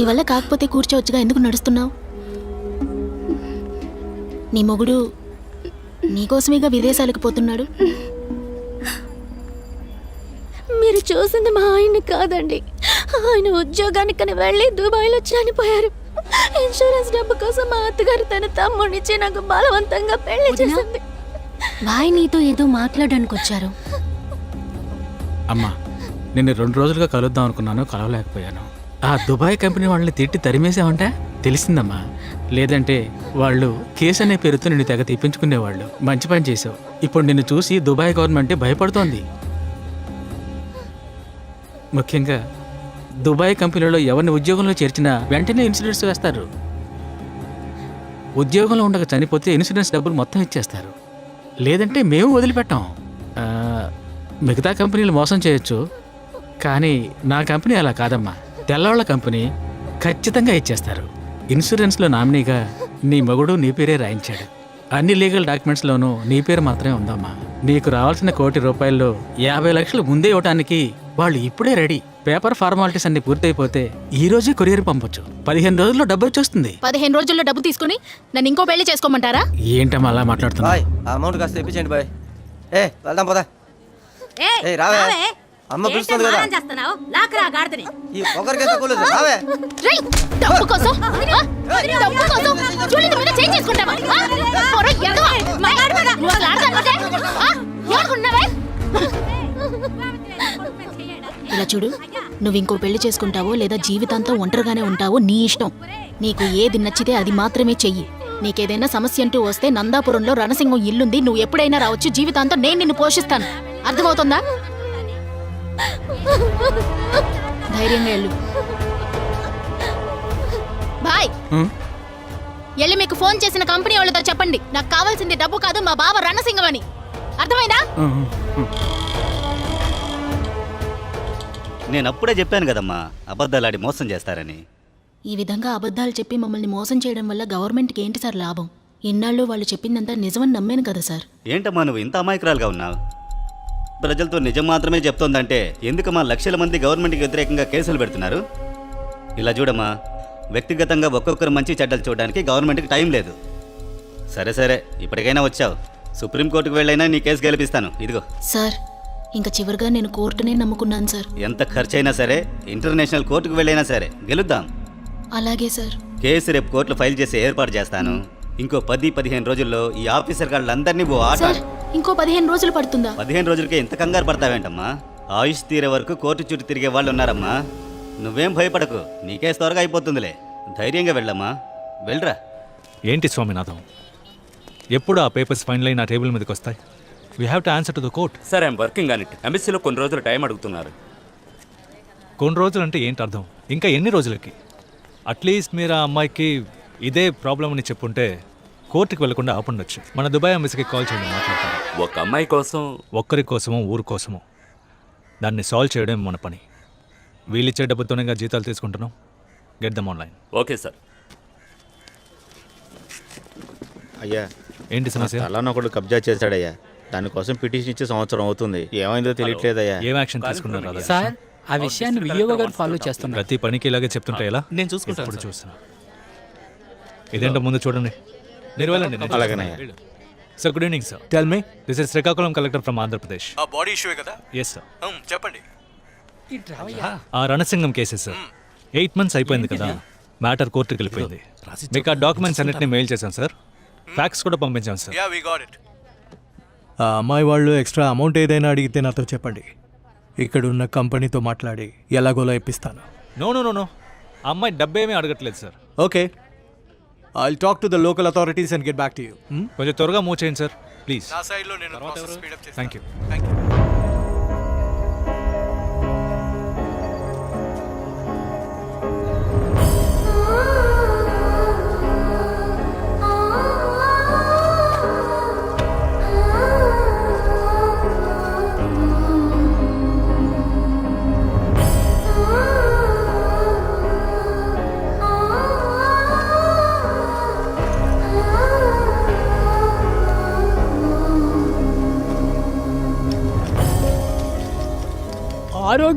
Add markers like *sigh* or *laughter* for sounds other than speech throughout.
నీ వల్ల కాకపోతే కూర్చోవచ్చుగా ఎందుకు నడుస్తున్నావు? నీ మొగుడు నీకోసమేగా విదేశాలకు పోతున్నాడు? మీరు చూసింది మా ఆయన్ని కాదండి. ఆయన ఉద్యోగానికని వెళ్ళి దుబాయ్లో చనిపోయారు. ఇన్సూరెన్స్ డబ్బు కోసం మా అత్తగారు తన తమ్ముడిచ్చి నాకు బలవంతంగా పెళ్ళి చేసింది. బాయ్ నీతో ఏదో మాట్లాడడానికి వచ్చారు అమ్మా నిన్ను రెండు రోజులుగా కలుద్దాం అనుకున్నాను కలవలేకపోయాను. ఆ దుబాయ్ కంపెనీ వాళ్ళని తిట్టి తరిమేసావంటే తెలిసిందమ్మా. లేదంటే వాళ్ళు కేసు అనే పేరుతో నిన్ను తెగ తెప్పించుకునేవాళ్ళు. మంచి పని చేసావు ఇప్పుడు నిన్ను చూసి దుబాయ్ గవర్నమెంటే భయపడుతోంది. ముఖ్యంగా దుబాయ్ కంపెనీలో ఎవరిని ఉద్యోగంలో చేర్చినా వెంటనే ఇన్సూరెన్స్ వేస్తారు. ఉద్యోగంలో ఉండగా చనిపోతే ఇన్సూరెన్స్ డబ్బులు మొత్తం ఇచ్చేస్తారు. లేదంటే మేము వదిలిపెట్టాం. మిగతా కంపెనీలు మోసం చేయొచ్చు. కానీ నా కంపెనీ అలా కాదమ్మా. తెల్లవాళ్ళ కంపెనీ ఖచ్చితంగా ఇచ్చేస్తారు. ఇన్సూరెన్స్లో నామినీగా నీ మగుడు నీ పేరే రాయించాడు. అన్ని లీగల్ డాక్యుమెంట్స్లోనూ నీ పేరు మాత్రమే ఉందమ్మా. నీకు రావాల్సిన కోటి రూపాయల్లో యాభై లక్షలు ముందే ఇవ్వటానికి వాళ్ళు ఇప్పుడే రెడీ. పేపర్ ఫార్మాలిటీస్ అన్ని పూర్తయిపోతే ఈ రోజే కొరియర్ పంపొచ్చు. పదిహేను రోజుల్లో డబ్బు వచ్చేస్తుంది. పదిహేను రోజుల్లో డబ్బు తీసుకుని నన్ను ఇంకో పెళ్ళి చేసుకోమంటారా? ఏంటమ్మా అలా మాట్లాడుతున్నా బాయ్ ఆ అమౌంట్ కాస్త తెప్పించండి బాయ్. ఏ వెళ్దాం పదా. ఏ రావే. అమ్మ పిలుస్తుంది కదా చేస్తున్నావు లాక్రా గాడిదని ఈ పొగరికి కూలేదు రావే రేయ్, డబ్బు కోసం ఆ? డబ్బు కోసం చూడలేదు మీద చేంజ్ చేసుకుంటావా ఆ? పొర ఎదవ. నువ్వు అసలు ఆడదానివటే? ఆ? ఏమనుకుంటున్నావే? ఇలా చూడు నువ్వు ఇంకో పెళ్ళి చేసుకుంటావో లేదా జీవితాంతం ఒంటరిగానే ఉంటావో నీ ఇష్టం నీకు ఏది నచ్చితే అది మాత్రమే చెయ్యి నీకేదైనా సమస్య అంటూ వస్తే నందాపురంలో రణసింహం ఇల్లుంది నువ్వు ఎప్పుడైనా రావచ్చు జీవితాంతం నేను నిన్ను పోషిస్తాను అర్థమవుతుందా ధైర్యంగా వెళ్ళు. బాయ్? వెళ్ళి మీకు ఫోన్ చేసిన కంపెనీ వాళ్ళతో చెప్పండి. నాకు కావాల్సింది డబ్బు కాదు మా బావ రణసింగం అని. అర్థమైందా. నేను అప్పుడే చెప్పాను కదమ్మా అబద్ధాలాడి మోసం చేస్తారని. ఈ విధంగా అబద్ధాలు చెప్పి మమ్మల్ని మోసం చేయడం వల్ల గవర్నమెంట్కి ఏంటి సార్ లాభం? ఇన్నాళ్ళు వాళ్ళు చెప్పిందంతా నిజమని నమ్మాను కదా సార్. ఏంటమ్మా నువ్వు ఇంత అమాయకురాలుగా ఉన్నావు? ప్రజలతో నిజం మాత్రమే చెప్తోందంటే ఎందుకమ్మా లక్షల మంది గవర్నమెంట్కి వ్యతిరేకంగా కేసులు పెడుతున్నారు? ఇలా చూడమ్మా వ్యక్తిగతంగా ఒక్కొక్కరు మంచి చెడ్డలు చూడడానికి గవర్నమెంట్కి టైం లేదు. సరే సరే ఇప్పటికైనా వచ్చావు. సుప్రీంకోర్టుకు వెళ్ళైనా నీ కేసు గెలిపిస్తాను. ఇదిగో. సార్ ఇంకా చివరిగా నేను కోర్టునే నమ్ముకున్నాను సార్. ఎంత ఖర్చైనా సరే ఇంటర్నేషనల్ కోర్టుకు వెళ్ళైనా సరే గెలుద్దాం. అలాగే సార్. కేసు రేపు కోర్టులో ఫైల్ చేసి ఏర్పాటు చేస్తాను. ఇంకో పది పదిహేను రోజుల్లో ఈ ఆఫీసర్ గాళ్ళందరినీ ఓ ఆట ఇంకో పదిహేను రోజులు పడుతుందా? పదిహేను రోజులకే ఇంత కంగారు పడతావేంటమ్మా? ఆయుష్ తీరే వరకు కోర్టు చుట్టూ తిరిగే వాళ్ళు ఉన్నారమ్మా నువ్వేం భయపడకు నీ కేసు త్వరగా అయిపోతుందిలే. ధైర్యంగా వెళ్ళమ్మా. వెళ్ళరా. ఏంటి స్వామినాథం ఎప్పుడు ఆ పేపర్స్ ఫైనల్ నా టేబుల్ మీదకి వస్తాయి? We have to answer to the court sir I'm working on it ఎంబసీలో కొన్ని రోజులు టైం అడుగుతున్నారు. కొన్ని రోజులు అంటే ఏంటి అర్థం? ఇంకా ఎన్ని రోజులకి? అట్లీస్ట్ మీరు ఆ అమ్మాయికి ఇదే ప్రాబ్లం అని చెప్పుంటే కోర్టుకి వెళ్ళకుండా ఆపుండొచ్చు. మన దుబాయ్ ఎంబసీకి కాల్ చేయండి మాట్లాడతాను. ఒక అమ్మాయి కోసం. ఒక్కరి కోసమో ఊరు కోసమో. దాన్ని సాల్వ్ చేయడం మన పని. వీళ్ళిచ్చే డబ్బుతోనే కదా జీతాలు తీసుకుంటున్నాం. Get them online okay sir. అయ్యా ఏంటి సమస్య? ఒకడు కబ్జా చేశాడయ్యా. దానికోసం పిటిషన్ ఇచ్చి సంవత్సరం అవుతుంది. ఏమైందో తెలియట్లేదయ్యా. ఏం యాక్షన్ తీసుకున్నారు? సార్ ఆ విషయాన్ని వియోగ గారు ఫాలో చేస్తున్నారు. ప్రతి పనికి ఇలాగే చెప్తుంటే ఎలా? నేను చూసుకుంటాను ఇప్పుడు చూస్తున్నా. ఇదేంటో ముందు చూడండి. నేను అలాగేనయ్యా. Sir good evening sir tell me this is Srikakulam collector from Andhra Pradesh uh body issue కదా? ఎస్ సార్ చెప్పండి. ఆ Ranasingam cases sir eight months అయిపోయింది కదా. మ్యాటర్ కోర్టుకి వెళ్ళిపోయింది. మీకు ఆ డాక్యుమెంట్స్ అన్నిటిని మెయిల్ చేశాం సార్ ఫ్యాక్స్ కూడా పంపించాం sir yeah we got it ఆ అమ్మాయి వాళ్ళు ఎక్స్ట్రా అమౌంట్ ఏదైనా అడిగితే నాతో చెప్పండి. ఇక్కడ ఉన్న కంపెనీతో మాట్లాడి ఎలాగోలా ఇప్పిస్తాను. నో నో నో నో అమ్మాయి డబ్బేమీ అడగట్లేదు sir okay I talk to the local authorities and get back to you కొంచెం త్వరగా మూవ్ చేయండి సార్ ప్లీజ్ నా సైడ్లో నేను థ్యాంక్ యూ థ్యాంక్ యూ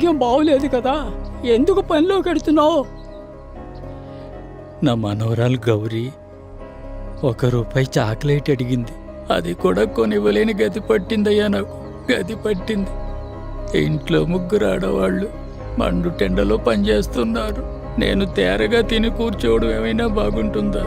ఆరోగ్యం బాగోలేదు కదా. ఎందుకు పనిలో కడుతున్నావు నా మనవరాలు గౌరీ ఒక రూపాయి చాక్లెట్ అడిగింది. అది కూడా కొనివ్వలేని గది పట్టిందయ్యా నాకు. గది పట్టింది. ఇంట్లో ముగ్గురు ఆడవాళ్ళు మండు టెండలో పనిచేస్తున్నారు. నేను తేరగా తిని కూర్చోవడం ఏమైనా బాగుంటుందా?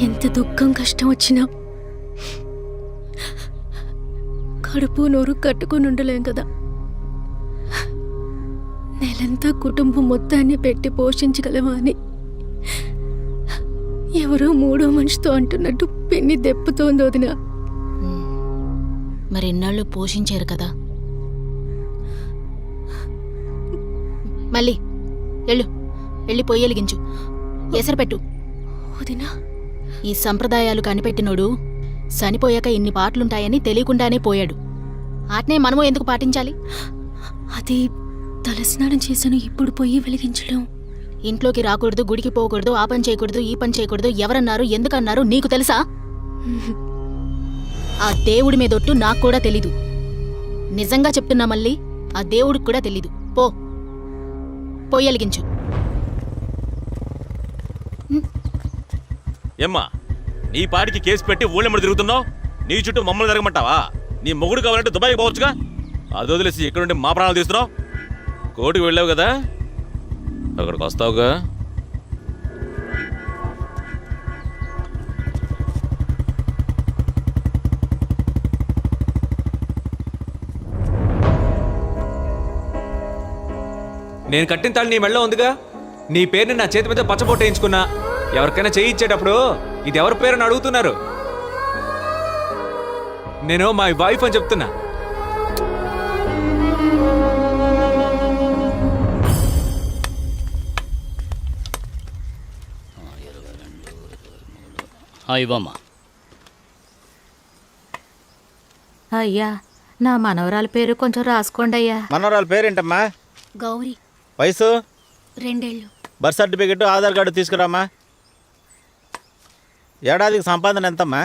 ఎంత దుఃఖం కష్టం వచ్చినా కడుపు నోరు కట్టుకుని ఉండలేం కదా. నెలంతా కుటుంబం మొత్తాన్ని పెట్టి పోషించగలమా అని ఎవరో మూడో మనిషితో అంటున్నట్టు పెన్ని దెప్పుతోంది వదిన. మరి ఇన్నాళ్ళు పోషించారు కదా. మళ్ళీ వెళ్ళు. వెళ్ళి పొయ్యి వెలిగించు ఎసరు పెట్టు. వదినా. ఈ సంప్రదాయాలు కనిపెట్టినోడు చనిపోయాక ఇన్ని పాటలుంటాయని తెలియకుండానే పోయాడు. ఆటనే మనము ఎందుకు పాటించాలి? అది తలస్నానం చేశాను ఇప్పుడు పొయ్యి వెలిగించడం. ఇంట్లోకి రాకూడదు గుడికి పోకూడదు ఆ పని చేయకూడదు ఈ పని చేయకూడదు ఎవరన్నారు ఎందుకన్నారు నీకు తెలుసా? ఆ దేవుడి మీదొట్టు నాకు కూడా తెలీదు. నిజంగా చెప్తున్నా మళ్ళీ ఆ దేవుడికి కూడా తెలీదు. పో. పొయ్యి వెలిగించు. ఏమ్మా నీ పాడికి కేసు పెట్టి ఊళ్ళెమ్మడి తిరుగుతున్నావు? నీ చుట్టూ మమ్మల్ని తిరగమంటావా? నీ మొగుడు కావాలంటే దుబాయ్కి పోవచ్చుగా? అది వదిలేసి ఇక్కడ నుండి మా ప్రాణాలు తీస్తున్నావు? కోర్టుకు వెళ్ళావు కదా? అక్కడికి వస్తావుగా? నేను కట్టిన తాళి నీ మెళ్ళ ఉందిగా. నీ పేరుని నా చేతి మీద పచ్చబొట్ట వేయించుకున్నా. ఎవరికైనా చేయి ఇచ్చేటప్పుడు ఇది ఎవరి పేరు అని అడుగుతున్నారు? నేను మా వైఫ్ అని చెప్తున్నా. ఇవ్వమ్మా. అయ్యా నా మనవరాల పేరు కొంచెం రాసుకోండి అయ్యా. మనవరాల పేరేంటమ్మా? గౌరీ. వయసు? రెండేళ్ళు. బర్త్ సర్టిఫికెట్ ఆధార్ కార్డు తీసుకురామ్మా. ఏడాదికి సంపాదన ఎంతమ్మా?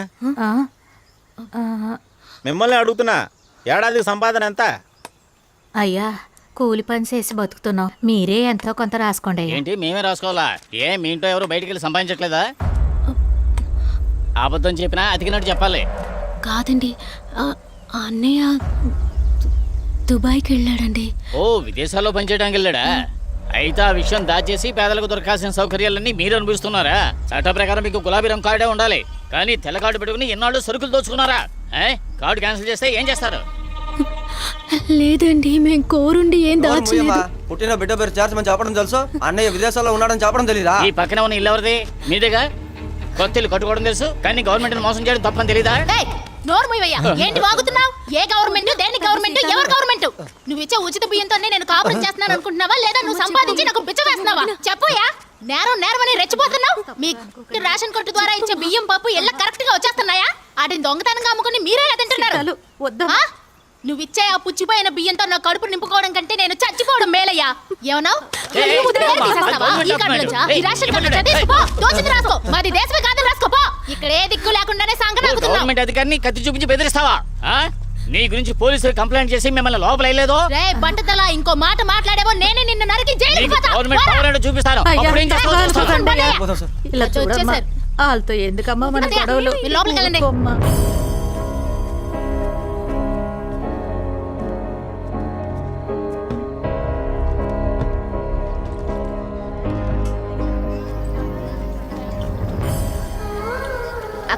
మిమ్మల్ని అడుగుతున్నా ఏడాదికి సంపాదన ఎంత? అయ్యా కూలి పని చేసి బతుకుతున్నాం మీరే ఎంతో కొంత రాసుకోండి ఏంటి మేమే రాసుకోవాలా? ఏ మీ ఇంట్లో ఎవరు బయటికి వెళ్ళి సంపాదించట్లేదా? అబద్ధం చెప్పినా అతికినట్టు చెప్పాలి. కాదండి అన్నయ్య దుబాయ్కి వెళ్ళాడండి. ఓ విదేశాల్లో పనిచేయడానికి వెళ్ళాడా? అయితే ఆ విషయం దాచేసి పేదలకు దొరకాల్సిన సౌకర్యాలన్నీ మీరు అనుభవిస్తున్నారా? చట్ట ప్రకారం మీకు గులాబీ రంగు కార్డే ఉండాలి. కానీ తెల్ల కార్డు పెట్టుకుని ఎన్నాళ్ళు సరుకులు దోచుకున్నారా? ఏ? కార్డు క్యాన్సిల్ చేస్తే ఏం చేస్తారు? లేదండి మేం కోరుండి ఏం. దాచలేదు. పుట్టిన బిడ్డ పేరు చేర్చమని చెప్పడం తెలుసు? అన్నయ్య విదేశాల్లో ఉన్నాడని చెప్పడం తెలీదా? ఈ పక్కన ఉన్న ఇల్లు ఎవరిది? మీదేగా? కొత్త ఇల్లు కట్టుకోవడం తెలుసు కానీ గవర్నమెంట్ మోసం చేయడం తప్పని తెలీదా? ఏయ్, నోరు మూయవయ్యా. ఏంటి వాగుతున్నావు? ఏ గవర్నమెంట్ దేని గవర్నమెంట్ ఎవరు గవర్నమెంట్? నువ్వు ఇచ్చే ఉచిత బియ్యంతోనే నేను కాపురం చేస్తున్నాను అనుకుంటున్నావా? లేదా నువ్వు సంపాదించి నాకు బిచ్చ వేస్తున్నావా? చెప్పోయా నేరం నేరం అని రెచ్చిపోతున్నావు? మీ రేషన్ కొట్టు ద్వారా ఇచ్చే బియ్యం పప్పు ఎల్ల కరెక్ట్గా వచ్చేస్తున్నాయా? వాటిని దొంగతనంగా అమ్ముకుని మీరే తింటున్నారు. ఆ? నువ్వు ఇచ్చే ఆ పుచ్చిపోయిన బియ్యంతో నా కడుపు నింపుకోవడం కంటే నేను చచ్చిపోవడం మేలయ్యా. రాసుకో. మాది దేశమే రాసుకోపో ఇక్కడ ఏ దిక్కు లేకుండానే సంకనాకుతున్నావు గవర్నమెంట్ అధికారిని కత్తి చూపించి బెదిరిస్తావా ఆ? నీ గురించి పోలీసులు కంప్లైంట్ చేసి మిమ్మల్ని లోపల వేయలేదో రే బంటతల ఇంకో మాట మాట్లాడేవో నేనే నిన్ను నరికి జైలుకి నీకు పోతా. గవర్నమెంట్ పోరా. పవర్ ఏంటో చూపిస్తాను అయ్యా, అప్పుడు ఏం చేస్తావో చూస్తాను. చూడండి అయ్యా. ఇలా చూడమ్మా వచ్చేసారు. వాళ్ళతో ఎందుకమ్మా మన అదే, గొడవలు మీరు లోపలికి వెళ్ళండి. ఊరుకోమ్మా.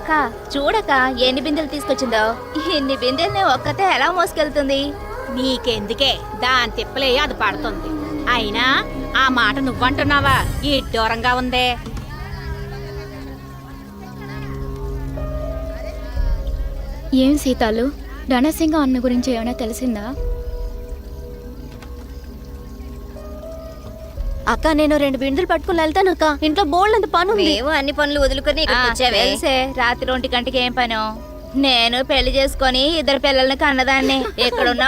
అక్క చూడక ఎన్ని బిందెలు తీసుకొచ్చిందో? ఎన్ని బిందెల్ని ఒక్కతే ఎలా మోసుకెళ్తుంది? నీకెందుకే? దాని తిప్పలే అది పడుతుంది. అయినా ఆ మాట నువ్వంటున్నావా? ఈ దూరంగా ఉందే. ఏం సీతాలు? రణసింగ అన్న గురించి ఏమైనా తెలిసిందా? అక్క నేను రెండు బిందులు పట్టుకుని వెళ్తాను అక్క. ఇంట్లో బోల్డ్ అంత పని ఉంది. మేము అన్ని పనులు వదులుకొని ఇక్కడికి వచ్చావే. తెలిసే రాత్రి ఒంటి గంటకి ఏం పను? నేను పెళ్ళి చేసుకొని ఇద్దరు పిల్లల్ని కన్నదాన్ని. ఇక్కడ ఉన్న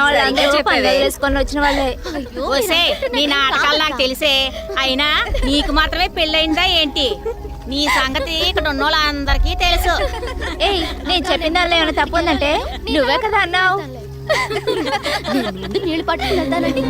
పండుగ చేసుకొని వచ్చిన వాళ్ళే. ఓసే నీ నాటకాలు నాకు తెలిసే. అయినా నీకు మాత్రమే పెళ్ళయిందా ఏంటి? నీ సంగతి ఇక్కడ ఉన్న వాళ్ళందరికీ తెలుసు. ఏయ్ నేను చెప్పిన దానిలో ఏమైనా తప్పు ఉందంటే? నువ్వే కదా అన్నావు. *laughs* నీళ్ళు పట్టుకుని వెళ్తానండి.